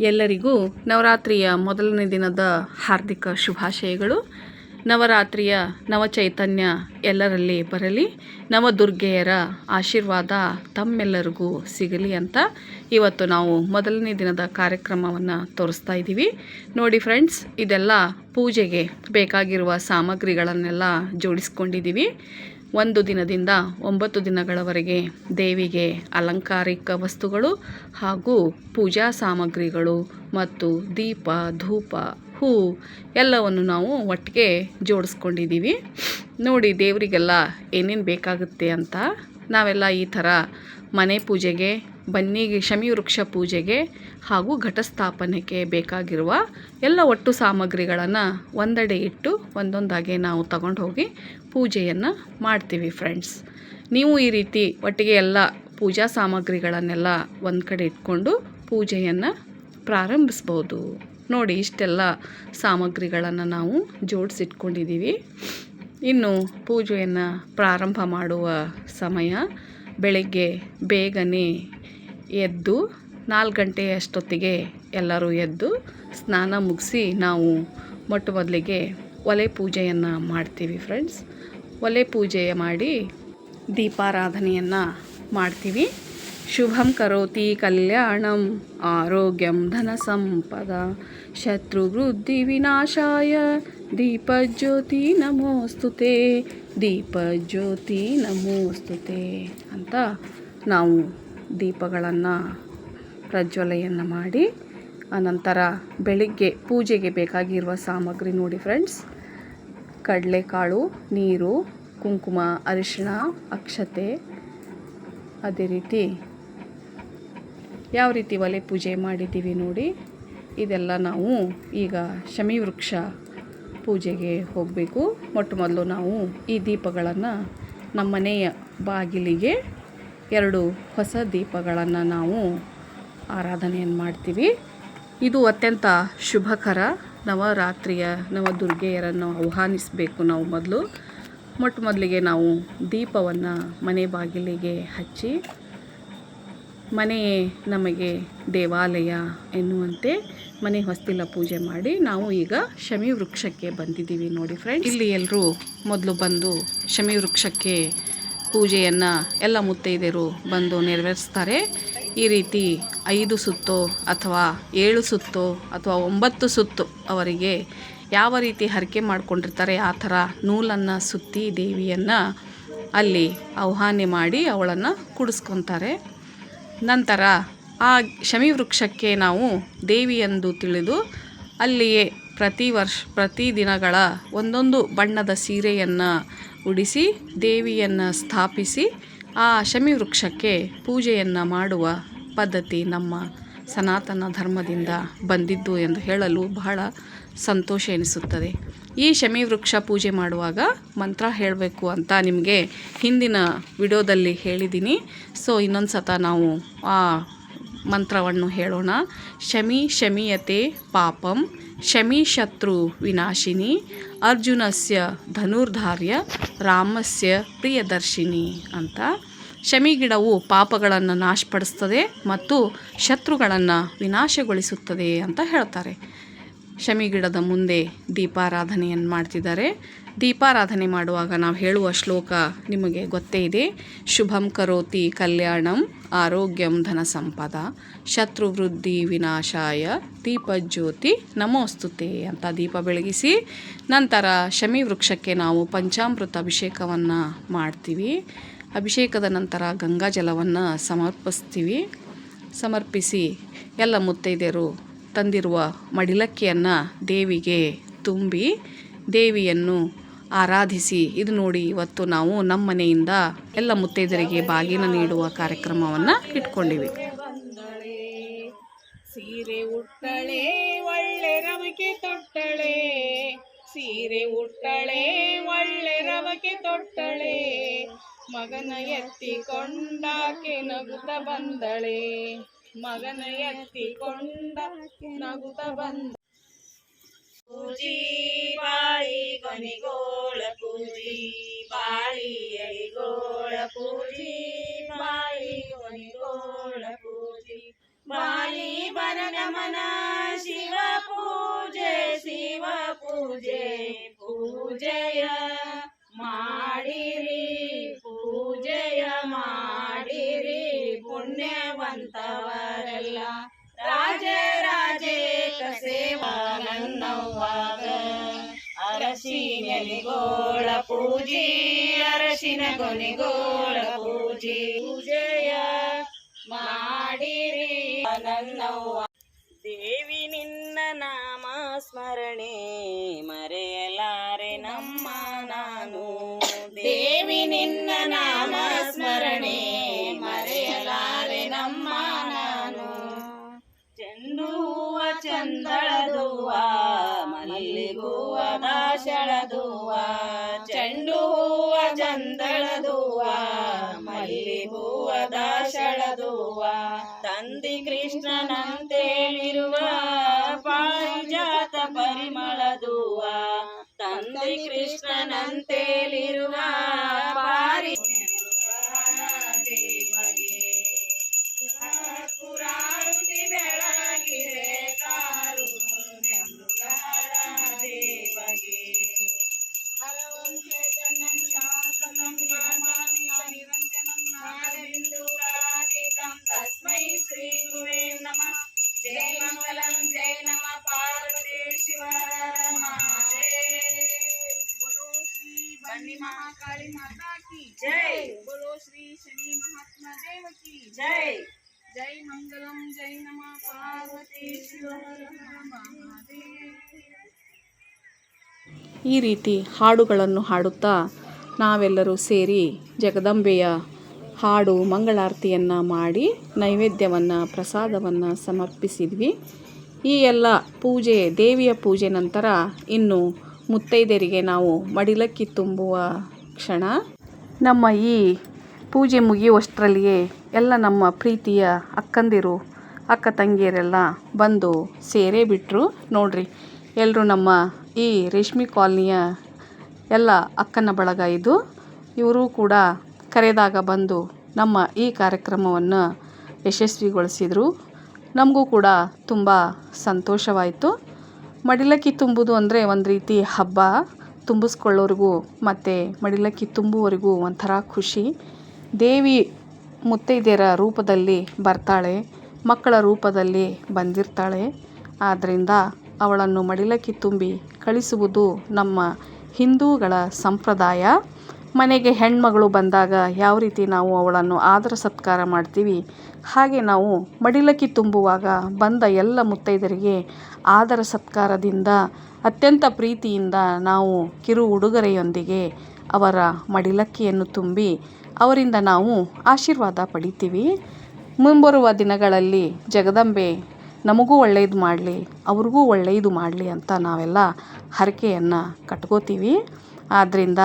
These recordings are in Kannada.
ಎಲ್ಲರಿಗೂ ನವರಾತ್ರಿಯ ಮೊದಲನೇ ದಿನದ ಹಾರ್ದಿಕ ಶುಭಾಶಯಗಳು. ನವರಾತ್ರಿಯ ನವಚೈತನ್ಯ ಎಲ್ಲರಲ್ಲಿ ಬರಲಿ. ನವದುರ್ಗೆಯರ ಆಶೀರ್ವಾದ ತಮ್ಮೆಲ್ಲರಿಗೂ ಸಿಗಲಿ ಅಂತ ಇವತ್ತು ನಾವು ಮೊದಲನೇ ದಿನದ ಕಾರ್ಯಕ್ರಮವನ್ನು ತೋರಿಸ್ತಾ ಇದ್ದೀವಿ. ನೋಡಿ ಫ್ರೆಂಡ್ಸ್ ಇದೆಲ್ಲ ಪೂಜೆಗೆ ಬೇಕಾಗಿರುವ ಸಾಮಗ್ರಿಗಳನ್ನೆಲ್ಲ ಜೋಡಿಸ್ಕೊಂಡಿದ್ದೀವಿ. ಒಂದು ದಿನದಿಂದ ಒಂಬತ್ತು ದಿನಗಳವರೆಗೆ ದೇವಿಗೆ ಅಲಂಕಾರಿಕ ವಸ್ತುಗಳು ಹಾಗೂ ಪೂಜಾ ಸಾಮಗ್ರಿಗಳು ಮತ್ತು ದೀಪ, ಧೂಪ, ಹೂ ಎಲ್ಲವನ್ನು ನಾವು ಒಟ್ಟಿಗೆ ಜೋಡಿಸ್ಕೊಂಡಿದ್ದೀವಿ. ನೋಡಿ ದೇವರಿಗೆಲ್ಲ ಏನೇನು ಬೇಕಾಗುತ್ತೆ ಅಂತ ನಾವೆಲ್ಲ ಈ ಥರ ಮನೆ ಪೂಜೆಗೆ, ಬನ್ನಿಗೆ ಶಮಿ ವೃಕ್ಷ ಪೂಜೆಗೆ ಹಾಗೂ ಘಟಸ್ಥಾಪನೆಗೆ ಬೇಕಾಗಿರುವ ಎಲ್ಲ ಒಟ್ಟು ಸಾಮಗ್ರಿಗಳನ್ನು ಒಂದೆಡೆ ಇಟ್ಟು ಒಂದೊಂದಾಗಿ ನಾವು ತಗೊಂಡು ಹೋಗಿ ಪೂಜೆಯನ್ನು ಮಾಡ್ತೀವಿ ಫ್ರೆಂಡ್ಸ್ ನೀವು ಈ ರೀತಿ ಒಟ್ಟಿಗೆ ಎಲ್ಲ ಪೂಜಾ ಸಾಮಗ್ರಿಗಳನ್ನೆಲ್ಲ ಒಂದು ಕಡೆ ಇಟ್ಕೊಂಡು ಪೂಜೆಯನ್ನು ಪ್ರಾರಂಭಿಸ್ಬೋದು. ನೋಡಿ, ಇಷ್ಟೆಲ್ಲ ಸಾಮಗ್ರಿಗಳನ್ನು ನಾವು ಜೋಡಿಸಿಟ್ಕೊಂಡಿದ್ದೀವಿ. ಇನ್ನು ಪೂಜೆಯನ್ನು ಪ್ರಾರಂಭ ಮಾಡುವ ಸಮಯ ಬೆಳಗ್ಗೆ ಬೇಗನೆ ಎದ್ದು ನಾಲ್ಕು ಗಂಟೆ ಅಷ್ಟೊತ್ತಿಗೆ ಎಲ್ಲರೂ ಎದ್ದು ಸ್ನಾನ ಮುಗಿಸಿ ನಾವು ಮೊಟ್ಟ ಮೊದಲಿಗೆ ಒಲೆ ಪೂಜೆಯನ್ನು ಮಾಡ್ತೀವಿ ಫ್ರೆಂಡ್ಸ್ ಒಲೆ ಪೂಜೆ ಮಾಡಿ ದೀಪಾರಾಧನೆಯನ್ನು ಮಾಡ್ತೀವಿ. ಶುಭಂ ಕರೋತಿ ಕಲ್ಯಾಣಂ ಆರೋಗ್ಯಂ ಧನ ಸಂಪದ ಶತ್ರುವೃದ್ಧಿ ವಿನಾಶಾಯ ದೀಪಜ್ಯೋತಿ ನಮೋಸ್ತುತೆ ದೀಪಜ್ಯೋತಿ ನಮೋಸ್ತುತೆ ಅಂತ ನಾವು ದೀಪಗಳನ್ನು ಪ್ರಜ್ವಲೆಯನ್ನು ಮಾಡಿ, ಅನಂತರ ಬೆಳಿಗ್ಗೆ ಪೂಜೆಗೆ ಬೇಕಾಗಿರುವ ಸಾಮಗ್ರಿ ನೋಡಿ ಫ್ರೆಂಡ್ಸ್ ಕಡಲೆಕಾಳು, ನೀರು, ಕುಂಕುಮ, ಅರಿಶಿಣ, ಅಕ್ಷತೆ, ಅದೇ ರೀತಿ ಯಾವ ರೀತಿ ಒಲೆ ಪೂಜೆ ಮಾಡಿದ್ದೀವಿ ನೋಡಿ. ಇದೆಲ್ಲ ನಾವು ಈಗ ಶಮಿ ವೃಕ್ಷ ಪೂಜೆಗೆ ಹೋಗಬೇಕು. ಮೊಟ್ಟ ಮೊದಲು ನಾವು ಈ ದೀಪಗಳನ್ನು ನಮ್ಮ ಮನೆಯ ಬಾಗಿಲಿಗೆ ಎರಡು ಹೊಸ ದೀಪಗಳನ್ನು ನಾವು ಆರಾಧನೆಯನ್ನು ಮಾಡ್ತೀವಿ. ಇದು ಅತ್ಯಂತ ಶುಭಕರ. ನವರಾತ್ರಿಯ ನವದುರ್ಗೆಯರನ್ನು ಆಹ್ವಾನಿಸಬೇಕು ನಾವು ಮೊದಲು. ಮೊಟ್ಟ ಮೊದಲಿಗೆ ನಾವು ದೀಪವನ್ನು ಮನೆ ಬಾಗಿಲಿಗೆ ಹಚ್ಚಿ ಮನೆಯೇ ನಮಗೆ ದೇವಾಲಯ ಎನ್ನುವಂತೆ ಮನೆ ಹೊಸ್ತಿಲ ಪೂಜೆ ಮಾಡಿ ನಾವು ಈಗ ಶಮಿ ವೃಕ್ಷಕ್ಕೆ ಬಂದಿದ್ದೀವಿ ನೋಡಿ ಫ್ರೆಂಡ್ಸ್ ಇಲ್ಲಿ ಎಲ್ಲರೂ ಮೊದಲು ಬಂದು ಶಮಿ ವೃಕ್ಷಕ್ಕೆ ಪೂಜೆಯನ್ನು ಎಲ್ಲ ಮುತ್ತೈದೆಯರು ಬಂದು ನೆರವೇರಿಸ್ತಾರೆ. ಈ ರೀತಿ ಐದು ಸುತ್ತು ಅಥವಾ ಏಳು ಸುತ್ತು ಅಥವಾ ಒಂಬತ್ತು ಸುತ್ತು ಅವರಿಗೆ ಯಾವ ರೀತಿ ಹರಕೆ ಮಾಡಿಕೊಂಡಿರ್ತಾರೆ ಆ ಥರ ನೂಲನ್ನು ಸುತ್ತಿ ದೇವಿಯನ್ನು ಅಲ್ಲಿ ಆಹ್ವಾನ ಮಾಡಿ ಅವಳನ್ನು ಕುಡಿಸ್ಕೊತಾರೆ. ನಂತರ ಆ ಶಮಿ ವೃಕ್ಷಕ್ಕೆ ನಾವು ದೇವಿಯೆಂದು ತಿಳಿದು ಅಲ್ಲಿಯೇ ಪ್ರತಿ ವರ್ಷ, ಪ್ರತಿ ದಿನಗಳ ಒಂದೊಂದು ಬಣ್ಣದ ಸೀರೆಯನ್ನು ಉಡಿಸಿ, ದೇವಿಯನ್ನು ಸ್ಥಾಪಿಸಿ ಆ ಶಮಿ ವೃಕ್ಷಕ್ಕೆ ಪೂಜೆಯನ್ನು ಮಾಡುವ ಪದ್ಧತಿ ನಮ್ಮ ಸನಾತನ ಧರ್ಮದಿಂದ ಬಂದಿದ್ದು ಎಂದು ಹೇಳಲು ಬಹಳ ಸಂತೋಷ ಎನಿಸುತ್ತದೆ. ಈ ಶಮಿ ವೃಕ್ಷ ಪೂಜೆ ಮಾಡುವಾಗ ಮಂತ್ರ ಹೇಳಬೇಕು ಅಂತ ನಿಮಗೆ ಹಿಂದಿನ ವಿಡಿಯೋದಲ್ಲಿ ಹೇಳಿದ್ದೀನಿ. ಸೊ ಇನ್ನೊಂದು ಸತ ನಾವು ಆ ಮಂತ್ರವನ್ನು ಹೇಳೋಣ. ಶಮಿ ಶಮಿಯತೆ ಪಾಪಂ, ಶಮಿ ಶತ್ರು ವಿನಾಶಿನಿ, ಅರ್ಜುನಸ್ಯ ಧನುರ್ಧಾರ್ಯ, ರಾಮಸ್ಯ ಪ್ರಿಯದರ್ಶಿನಿ ಅಂತ. ಶಮಿ ಗಿಡವು ಪಾಪಗಳನ್ನು ನಾಶಪಡಿಸ್ತದೆ ಮತ್ತು ಶತ್ರುಗಳನ್ನು ವಿನಾಶಗೊಳಿಸುತ್ತದೆ ಅಂತ ಹೇಳ್ತಾರೆ. ಶಮಿ ಗಿಡದ ಮುಂದೆ ದೀಪಾರಾಧನೆಯನ್ನು ಮಾಡ್ತಿದ್ದಾರೆ. ದೀಪಾರಾಧನೆ ಮಾಡುವಾಗ ನಾವು ಹೇಳುವ ಶ್ಲೋಕ ನಿಮಗೆ ಗೊತ್ತೇ ಇದೆ. ಶುಭಂ ಕರೋತಿ ಕಲ್ಯಾಣಂ ಆರೋಗ್ಯಂ ಧನ ಸಂಪದ. ಶತ್ರುವೃದ್ಧಿ ವಿನಾಶಾಯ ದೀಪಜ್ಯೋತಿ ನಮೋಸ್ತುತೆ ಅಂತ ದೀಪ ಬೆಳಗಿಸಿ ನಂತರ ಶಮಿ ವೃಕ್ಷಕ್ಕೆ ನಾವು ಪಂಚಾಮೃತ ಅಭಿಷೇಕವನ್ನು ಮಾಡ್ತೀವಿ. ಅಭಿಷೇಕದ ನಂತರ ಗಂಗಾ ಜಲವನ್ನು ಸಮರ್ಪಿಸ್ತೀವಿ. ಸಮರ್ಪಿಸಿ ಎಲ್ಲ ಮುತ್ತೈದೆಯರು ತಂದಿರುವ ಮಡಿಲಕ್ಕಿಯನ್ನು ದೇವಿಗೆ ತುಂಬಿ ದೇವಿಯನ್ನು ಆರಾಧಿಸಿ. ಇದು ನೋಡಿ ಇವತ್ತು ನಾವು ನಮ್ಮ ಮನೆಯಿಂದ ಎಲ್ಲ ಮುತ್ತೈದರಿಗೆ ಬಾಗಿನ ನೀಡುವ ಕಾರ್ಯಕ್ರಮವನ್ನು ಇಟ್ಕೊಂಡಿವಿ. ಸೀರೆ ಉಟ್ಟಳೆ, ಒಳ್ಳೆ ರವಕೆ ತೊಟ್ಟಳೆ. ಸೀರೆ ಉಟ್ಟಳೆ, ಒಳ್ಳೆ ರವಕೆ ತೊಟ್ಟಳೆ. ಮಗನ ಎತ್ತಿಕೊಂಡಾಕೆ ನಗುತ್ತ ಬಂದಳೆ. ಮಗನ ಎತ್ತಿಕೊಂಡಾಕೆ ನಗುತ್ತ ಬಂದ ಪೂಜಿ ಬಾಳಿ ಕೊನಿಗೋಳ ಪೂಜಿ ಬಾಳಿ ಅಡಿಗೋಳ ಪೂಜಿ ಬಾಳಿ ಕೊನಿಗೋಳ ಪೂಜಿ ಬಾಳಿ ಕೊನೆಗೋಳ ಪೂಜೆ ಪೂಜೆಯ ಮಾಡಿರಿ. ನನ್ನವ್ವ. ದೇವಿ ನಿನ್ನ ನಾಮ ಸ್ಮರಣೆ, ಮರೆಯಲಾರೆ ನಮ್ಮ ನಾನು. ದೇವಿ ನಿನ್ನ ನಾಮ ಸ್ಮರಣೆ, ಮರೆಯಲಾರೆ ನಮ್ಮ ನಾನು. ಚೆಂಡು ಹೂವ ಚಂದಳದುವ ಮಲ್ಲಿಗೂವ ಹೂವ ಚಂದಳದುವ ಮಲ್ಲಿಗೂವ ದಾಶಳದುವ ತಂದಿ ಕೃಷ್ಣನಂತೇಳಿರುವ ಪಾರಿಜಾತ ಪರಿಮಳದುವ ತಂದಿ ಕೃಷ್ಣನಂತೇಳಿರುವ जय मंगलम जय नमः पार्वती शिव महादेव ಈ ರೀತಿ ಹಾಡುಗಳನ್ನು ಹಾಡುತ್ತಾ ನಾವೆಲ್ಲರೂ ಸೇರಿ ಜಗದಂಬೆಯ ಹಾಡು ಮಂಗಳಾರತಿಯನ್ನು ಮಾಡಿ ನೈವೇದ್ಯವನ್ನು ಪ್ರಸಾದವನ್ನು ಸಮರ್ಪಿಸಿದ್ವಿ ಈ ಎಲ್ಲ ಪೂಜೆ ದೇವಿಯ ಪೂಜೆ ನಂತರ ಇನ್ನು ಮುತ್ತೈದೆಯರಿಗೆ ನಾವು ಮಡಿಲಕ್ಕಿ ತುಂಬುವ ಕ್ಷಣ ನಮ್ಮ ಈ ಪೂಜೆ ಮುಗಿಯುವಷ್ಟರಲ್ಲಿಯೇ ಎಲ್ಲ ನಮ್ಮ ಪ್ರೀತಿಯ ಅಕ್ಕಂದಿರು, ಅಕ್ಕ ತಂಗಿಯರೆಲ್ಲ ಬಂದು ಸೇರೇ ಬಿಟ್ಟರು ನೋಡ್ರಿ ಎಲ್ಲರೂ ನಮ್ಮ ಈ ರೇಷ್ಮೆ ಕಾಲನಿಯ ಎಲ್ಲ ಅಕ್ಕನ ಬಳಗ ಇದು. ಇವರು ಕೂಡ ಕರೆದಾಗ ಬಂದು ನಮ್ಮ ಈ ಕಾರ್ಯಕ್ರಮವನ್ನು ಯಶಸ್ವಿಗೊಳಿಸಿದರು. ನಮಗೂ ಕೂಡ ತುಂಬ ಸಂತೋಷವಾಯಿತು. ಮಡಿಲಕ್ಕಿ ತುಂಬುದು ಅಂದರೆ ಒಂದು ರೀತಿ ಹಬ್ಬ. ತುಂಬಿಸ್ಕೊಳ್ಳೋರಿಗೂ ಮತ್ತು ಮಡಿಲಕ್ಕಿ ತುಂಬುವವರಿಗೂ ಒಂಥರ ಖುಷಿ. ದೇವಿ ಮುತ್ತೈದೆಯರ ರೂಪದಲ್ಲಿ ಬರ್ತಾಳೆ, ಮಕ್ಕಳ ರೂಪದಲ್ಲಿ ಬಂದಿರ್ತಾಳೆ. ಆದ್ದರಿಂದ ಅವಳನ್ನು ಮಡಿಲಕ್ಕೆ ತುಂಬಿ ಕಳಿಸುವುದು ನಮ್ಮ ಹಿಂದೂಗಳ ಸಂಪ್ರದಾಯ. ಮನೆಗೆ ಹೆಣ್ಮಗಳು ಬಂದಾಗ ಯಾವ ರೀತಿ ನಾವು ಅವಳನ್ನು ಆದರ ಸತ್ಕಾರ ಮಾಡ್ತೀವಿ? ಹಾಗೆ ನಾವು ಮಡಿಲಕ್ಕಿ ತುಂಬುವಾಗ ಬಂದ ಎಲ್ಲ ಮುತ್ತೈದರಿಗೆ ಆದರ ಸತ್ಕಾರದಿಂದ, ಅತ್ಯಂತ ಪ್ರೀತಿಯಿಂದ ನಾವು ಕಿರು ಉಡುಗೊರೆಯೊಂದಿಗೆ ಅವರ ಮಡಿಲಕ್ಕಿಯನ್ನು ತುಂಬಿ ಅವರಿಂದ ನಾವು ಆಶೀರ್ವಾದ ಪಡಿತೀವಿ. ಮುಂಬರುವ ದಿನಗಳಲ್ಲಿ ಜಗದಂಬೆ ನಮಗೂ ಒಳ್ಳೆಯದು ಮಾಡಲಿ, ಅವ್ರಿಗೂ ಒಳ್ಳೆಯದು ಮಾಡಲಿ ಅಂತ ನಾವೆಲ್ಲ ಹರಕೆಯನ್ನು ಕಟ್ಕೋತೀವಿ. ಆದ್ದರಿಂದ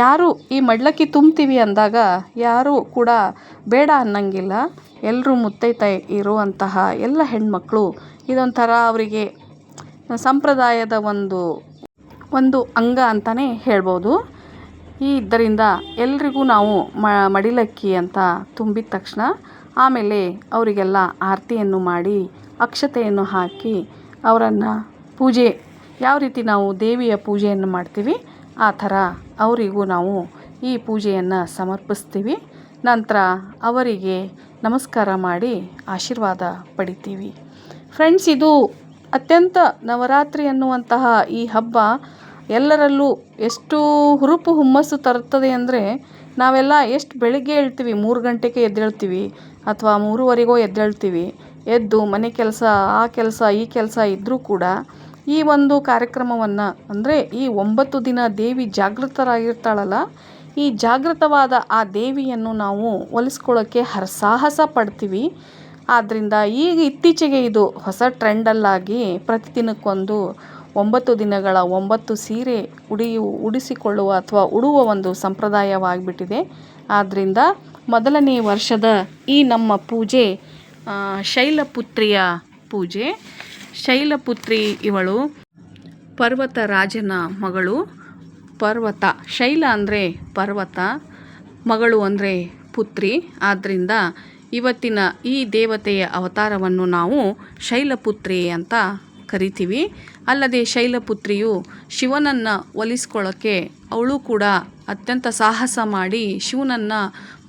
ಯಾರು ಈ ಮಡ್ಲಕ್ಕಿ ತುಂಬ್ತೀವಿ ಅಂದಾಗ ಯಾರೂ ಕೂಡ ಬೇಡ ಅನ್ನಂಗಿಲ್ಲ. ಎಲ್ಲರೂ ಮುತ್ತೈತ ಇರುವಂತಹ ಎಲ್ಲ ಹೆಣ್ಮಕ್ಳು ಇದೊಂಥರ ಅವರಿಗೆ ಸಂಪ್ರದಾಯದ ಒಂದು ಒಂದು ಅಂಗ ಅಂತಲೇ ಹೇಳ್ಬೋದು. ಈ ಇದರಿಂದ ಎಲ್ರಿಗೂ ನಾವು ಮಡಿಲಕ್ಕಿ ಅಂತ ತುಂಬಿದ ತಕ್ಷಣ ಆಮೇಲೆ ಅವರಿಗೆಲ್ಲ ಆರತಿಯನ್ನು ಮಾಡಿ, ಅಕ್ಷತೆಯನ್ನು ಹಾಕಿ ಅವರನ್ನು ಪೂಜೆ, ಯಾವ ರೀತಿ ನಾವು ದೇವಿಯ ಪೂಜೆಯನ್ನು ಮಾಡ್ತೀವಿ, ಆ ಥರ ಅವರಿಗೂ ನಾವು ಈ ಪೂಜೆಯನ್ನು ಸಮರ್ಪಿಸ್ತೀವಿ. ನಂತರ ಅವರಿಗೆ ನಮಸ್ಕಾರ ಮಾಡಿ ಆಶೀರ್ವಾದ ಪಡಿತೀವಿ. ಫ್ರೆಂಡ್ಸ್ ಇದು ಅತ್ಯಂತ ನವರಾತ್ರಿ ಅನ್ನುವಂತಹ ಈ ಹಬ್ಬ ಎಲ್ಲರಲ್ಲೂ ಎಷ್ಟು ಹುರುಪು ಹುಮ್ಮಸ್ಸು ತರುತ್ತದೆ ಅಂದರೆ ನಾವೆಲ್ಲ ಎಷ್ಟು ಬೆಳಿಗ್ಗೆ ಏಳ್ತೀವಿ ಮೂರು ಗಂಟೆಗೆ ಎದ್ದೇಳ್ತೀವಿ ಅಥವಾ ಮೂರುವರೆಗೋ ಎದ್ದೇಳ್ತೀವಿ, ಎದ್ದು ಮನೆ ಕೆಲಸ, ಆ ಕೆಲಸ, ಈ ಕೆಲಸ ಇದ್ದರೂ ಕೂಡ ಈ ಒಂದು ಕಾರ್ಯಕ್ರಮವನ್ನು ಅಂದರೆ ಈ ಒಂಬತ್ತು ದಿನ ದೇವಿ ಜಾಗೃತರಾಗಿರ್ತಾಳಲ್ಲ, ಈ ಜಾಗೃತವಾದ ಆ ದೇವಿಯನ್ನು ನಾವು ಒಲಿಸ್ಕೊಳ್ಳೋಕ್ಕೆ ಹರಸಾಹಸ ಪಡ್ತೀವಿ. ಆದ್ದರಿಂದ ಈಗ ಇತ್ತೀಚೆಗೆ ಇದು ಹೊಸ ಟ್ರೆಂಡಲ್ಲಾಗಿ ಪ್ರತಿದಿನಕ್ಕೊಂದು ಒಂಬತ್ತು ದಿನಗಳ ಒಂಬತ್ತು ಸೀರೆ ಉಡಿಯು, ಉಡಿಸಿಕೊಳ್ಳುವ ಅಥವಾ ಉಡುವ ಒಂದು ಸಂಪ್ರದಾಯವಾಗಿಬಿಟ್ಟಿದೆ. ಆದ್ದರಿಂದ ಮೊದಲನೇ ವರ್ಷದ ಈ ನಮ್ಮ ಪೂಜೆ ಶೈಲಪುತ್ರಿಯ ಪೂಜೆ. ಶೈಲಪುತ್ರಿ ಇವಳು ಪರ್ವತ ರಾಜನ ಮಗಳು. ಪರ್ವತ, ಶೈಲ ಅಂದರೆ ಪರ್ವತ, ಮಗಳು ಅಂದರೆ ಪುತ್ರಿ. ಆದ್ದರಿಂದ ಇವತ್ತಿನ ಈ ದೇವತೆಯ ಅವತಾರವನ್ನು ನಾವು ಶೈಲಪುತ್ರಿ ಅಂತ ಕರಿತೀವಿ. ಅಲ್ಲದೆ ಶೈಲಪುತ್ರಿಯು ಶಿವನನ್ನು ಒಲಿಸ್ಕೊಳ್ಳೋಕ್ಕೆ ಅವಳು ಕೂಡ ಅತ್ಯಂತ ಸಾಹಸ ಮಾಡಿ ಶಿವನನ್ನು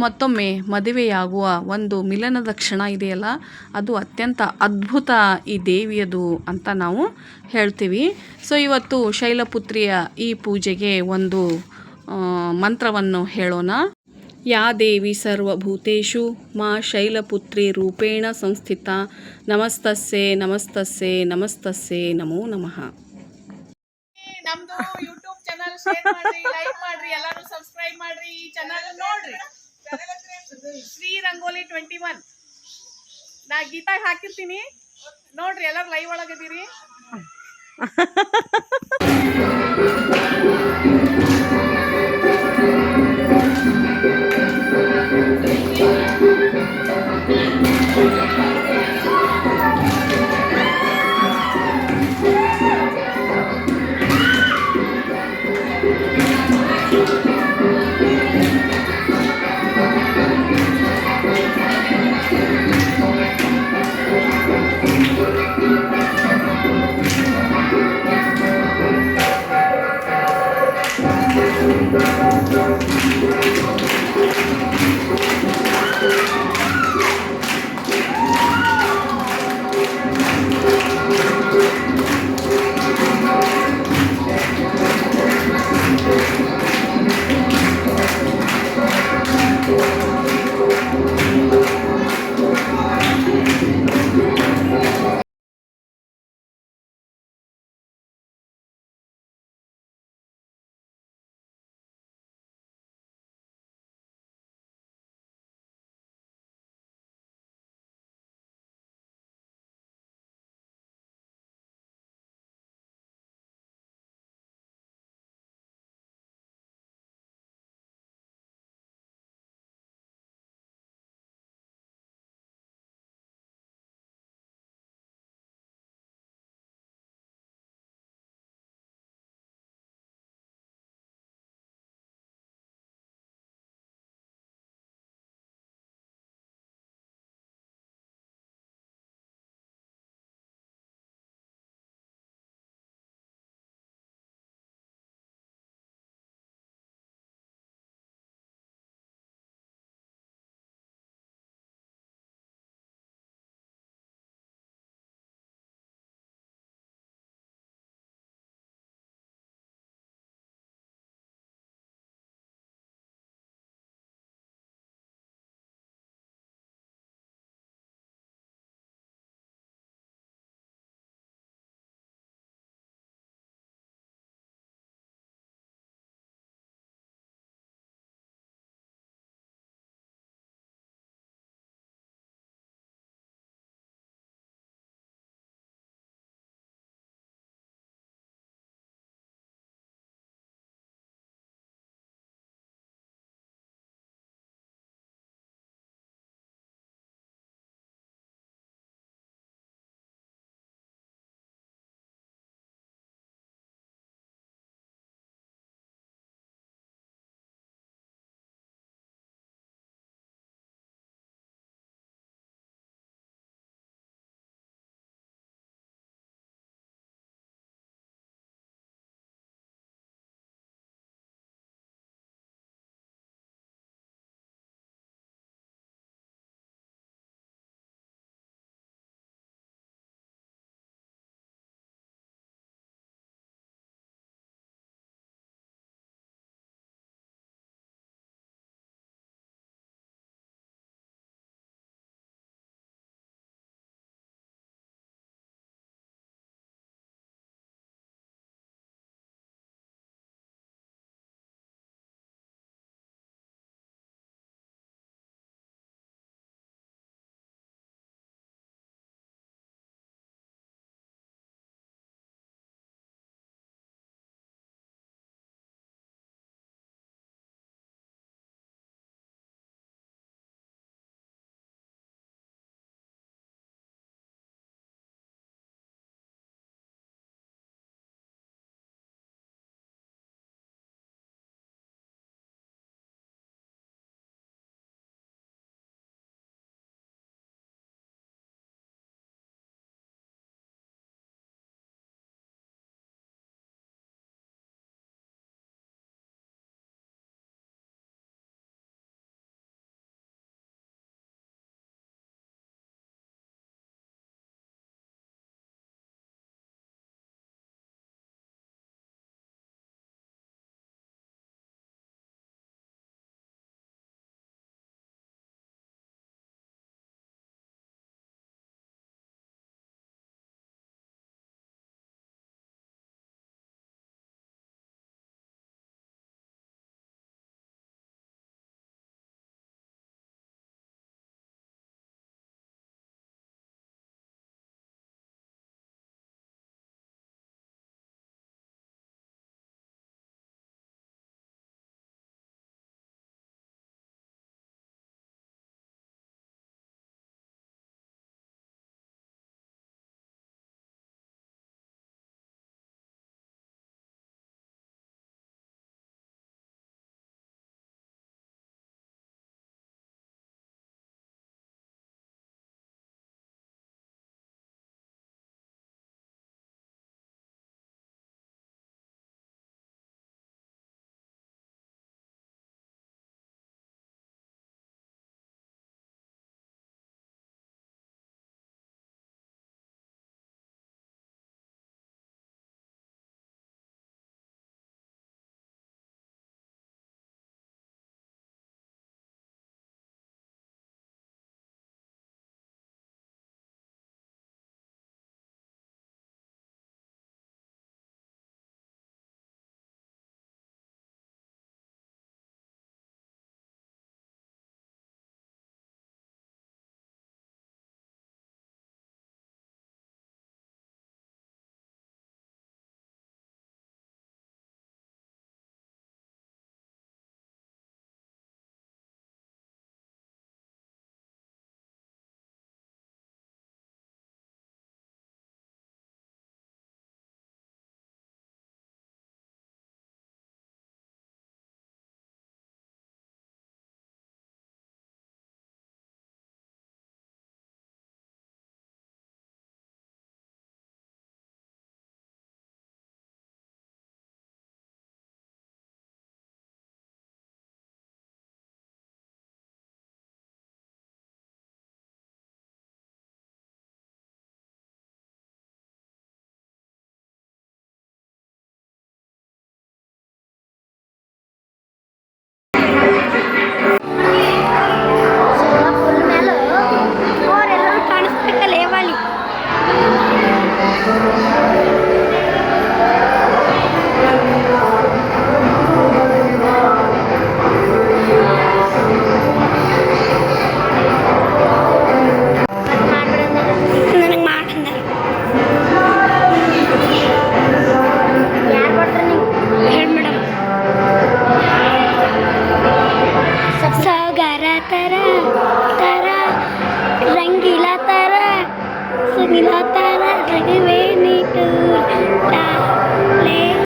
ಮತ್ತೊಮ್ಮೆ ಮದುವೆಯಾಗುವ ಒಂದು ಮಿಲನದ ಕ್ಷಣ ಇದೆಯಲ್ಲ, ಅದು ಅತ್ಯಂತ ಅದ್ಭುತ ಈ ದೇವಿಯದು ಅಂತ ನಾವು ಹೇಳ್ತೀವಿ. ಸೊ ಇವತ್ತು ಶೈಲಪುತ್ರಿಯ ಈ ಪೂಜೆಗೆ ಒಂದು ಮಂತ್ರವನ್ನು ಹೇಳೋಣ. ಯಾ ದೇವಿ ಸರ್ವಭೂತು ಮಾ ಶೈಲಪುತ್ರಿ ರೂಪೇಣ ಸಂಸ್ಥಿತ, ನಮಸ್ತಸ್ಸೆ ನಮಸ್ತಸ್ಸೆ ನಮಸ್ತಸ್ಸೆ, ನಮೋ ನಮಃ. ನಮ್ದು ಯೂಟ್ಯೂಬ್ ಚಾನಲ್ ಮಾಡ್ರಿ ಎಲ್ಲಾರು ನೋಡ್ರಿ. ಶ್ರೀ ರಂಗೋಲಿ ಟ್ವೆಂಟಿ ಒನ್ ನಾ ಗೀತಾಗ ಹಾಕಿರ್ತೀನಿ. ನೋಡ್ರಿ, ಎಲ್ಲರೂ ಲೈವ್ ಒಳಗದೀರಿ